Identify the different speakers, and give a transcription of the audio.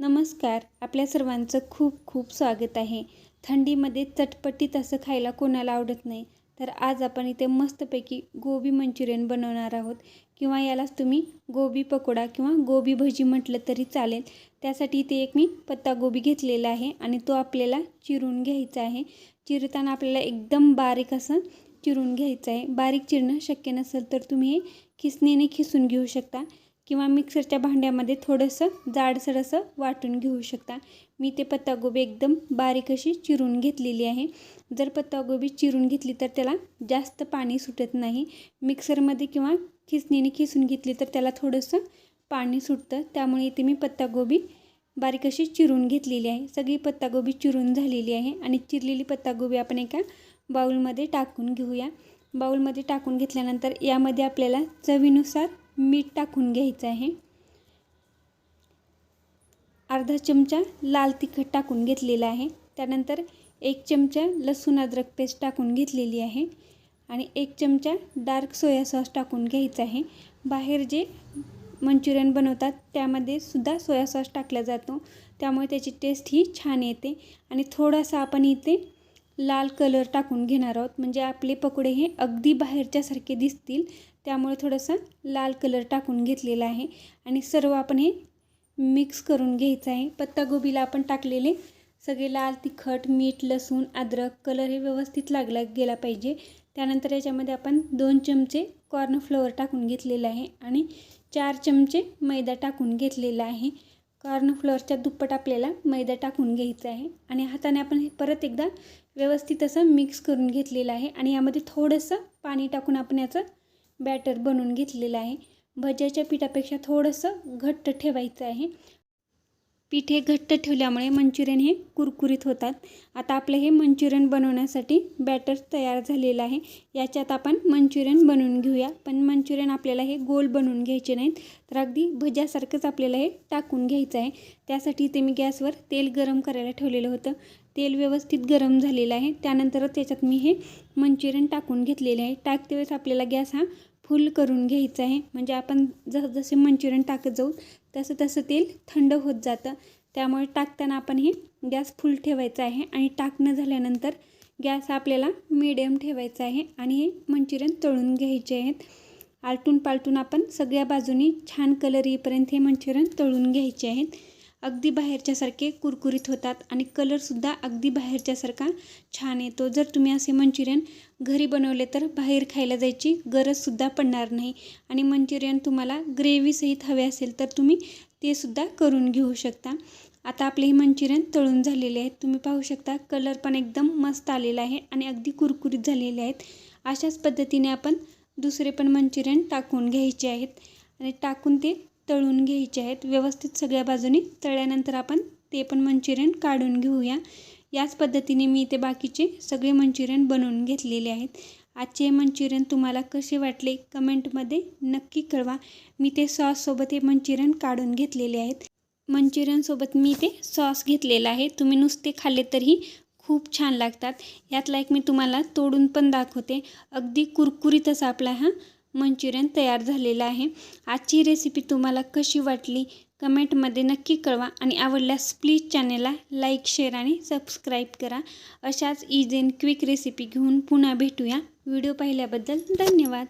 Speaker 1: नमस्कार आपल्या सर्वांचं खूप खूप स्वागत आहे. थंडीमध्ये चटपटीत असं खायला कोणाला आवडत नाही. तर आज आपण इथे मस्तपैकी गोबी मंचुरियन बनवणार आहोत. किंवा यालाच तुम्ही गोबी पकोडा किंवा गोबी भजी म्हटलं तरी चालेल. त्यासाठी इथे एक मी पत्ता गोबी घेतलेला आहे आणि तो आपल्याला चिरून घ्यायचा आहे. चिरताना आपल्याला एकदम बारीक असं चिरून घ्यायचं आहे. बारीक चिरणं शक्य नसेल तर तुम्ही हे खिसणीने खिसून घेऊ शकता. किंवा मिक्सरच्या भांड्यामध्ये थोडंसं जाडसर असं वाटून घेऊ शकता. मी ते पत्तागोबी एकदम बारीक अशी चिरून घेतलेली आहे. जर पत्तागोबी चिरून घेतली तर त्याला जास्त पाणी सुटत नाही. मिक्सरमध्ये किंवा खिसणीने खिसून घेतली तर त्याला थोडंसं पाणी सुटतं. त्यामुळे इथे मी पत्तागोबी बारीक अशी चिरून घेतलेली आहे. सगळी पत्तागोबी चिरून झालेली आहे आणि चिरलेली पत्तागोबी आपण एका बाऊलमध्ये टाकून घेऊया. बाऊलमध्ये टाकून घेतल्यानंतर यामध्ये आपल्याला चवीनुसार मीठ टाकून घ्यायचं आहे. अर्धा चमचा लाल तिखट टाकून घेतलेला आहे. त्यानंतर एक चमचा लसूण अद्रक पेस्ट टाकून घेतलेली आहे आणि एक चमचा डार्क सोया सॉस टाकून घ्यायचा आहे. बाहेर जे मंचुरियन बनवतात त्यामध्ये सुद्धा सोया सॉस टाकला जातो. त्यामुळे त्याची टेस्ट ही छान येते आणि थोडासा आपण इथे लाल कलर टाकून घेणार आहोत. म्हणजे आपले पकोडे हे अगदी बाहेरच्यासारखे दिसतील. त्यामुळे थोडंसं लाल कलर टाकून घेतलेला आहे. आणि सर्व आपण हे मिक्स करून घ्यायचं आहे. पत्तागोबीला आपण टाकलेले सगळे लाल तिखट मीठ लसूण अद्रक कलर हे व्यवस्थित लागला गेला पाहिजे. त्यानंतर याच्यामध्ये आपण दोन चमचे कॉर्नफ्लॉवर टाकून घेतलेलं आहे. आणि चार चमचे मैदा टाकून घेतलेला आहे. कॉर्नफ्लोअरच्या दुप्पट आपल्याला मैदा टाकून घ्यायचा आहे. आणि हाताने आपण हे परत एकदा व्यवस्थित असं मिक्स करून घेतलेलं आहे. आणि यामध्ये थोडंसं पाणी टाकून आपण याचं बॅटर बनवून घेतलेलं आहे. भज्याच्या पिठापेक्षा थोडंसं घट्ट ठेवायचं आहे. पीठ हे घट्ट ठेवल्यामुळे मंचुरियन हे कुरकुरीत होतात. आता आपलं हे मंचुरियन बनवण्यासाठी बॅटर तयार झालेलं आहे. याच्यात आपण मंचुरियन बनवून घेऊया. पण मंचुरियन आपल्याला हे गोल बनवून घ्यायचे नाहीत. तर अगदी भज्यासारखंच आपल्याला हे टाकून घ्यायचं आहे. त्यासाठी ते मी गॅसवर तेल गरम करायला ठेवलेलं होतं. तेल व्यवस्थित गरम झालेलं आहे. त्यानंतरच त्याच्यात मी हे मंचुरियन टाकून घेतलेले आहे. टाकते वेळेस आपल्याला गॅस हा फुल करून घ्यायचं आहे. म्हणजे आपण जसजसे मंचुरियन टाकत जाऊ तसं तसं तेल थंड होत जातं. त्यामुळे टाकताना आपण हे गॅस फुल ठेवायचा आहे आणि टाकणं झाल्यानंतर गॅस आपल्याला मिडियम ठेवायचा आहे आणि हे मंचुरियन तळून घ्यायचे आहेत. आलटून पालटून आपण सगळ्या बाजूनी छान कलर येईपर्यंत हे मंचुरियन तळून घ्यायचे आहेत. अगदी बाहेरच्यासारखे कुरकुरीत होतात आणि कलरसुद्धा अगदी बाहेरच्यासारखा छान येतो. जर तुम्ही असे मंचुरियन घरी बनवले तर बाहेर खायला जायची गरजसुद्धा पडणार नाही. आणि मंचुरियन तुम्हाला ग्रेव्हीसहित हवे असेल तर तुम्ही ते सुद्धा करून घेऊ शकता. आता आपले हे मंचुरियन तळून झालेले आहेत. तुम्ही पाहू शकता कलर पण एकदम मस्त आलेला आहे आणि अगदी कुरकुरीत झालेले आहेत. अशाच पद्धतीने आपण दुसरे पण मंचुरियन टाकून घ्यायचे आहेत. आणि टाकून ते तळून घ्यायचे आहेत. व्यवस्थित सगळ्या बाजूनी तळल्यानंतर आपण ते पण मंचुरियन काढून घेऊया. याच पद्धतीने मी इथे बाकीचे सगळे मंचुरियन बनवून घेतलेले आहेत. आजचे मंचुरियन तुम्हाला कसे वाटले कमेंटमध्ये नक्की कळवा. मी ते सॉससोबत हे मंचुरियन काढून घेतलेले आहेत. मंचुरियनसोबत मी ते सॉस घेतलेला आहे. तुम्ही नुसते खाल्ले तरी खूप छान लागतात. यातला एक मी तुम्हाला तोडून पण दाखवते. अगदी कुरकुरीतच आपला हा मंचुरियन तयार झालेलं आहे. आजची रेसिपी तुम्हाला कशी वाटली? कमेंटमध्ये नक्की कळवा आणि आवडल्यास प्लीज चॅनेलला लाईक शेअर आणि सबस्क्राईब करा. अशाच इझी अँड क्विक रेसिपी घेऊन पुन्हा भेटूया. व्हिडिओ पाहिल्याबद्दल धन्यवाद.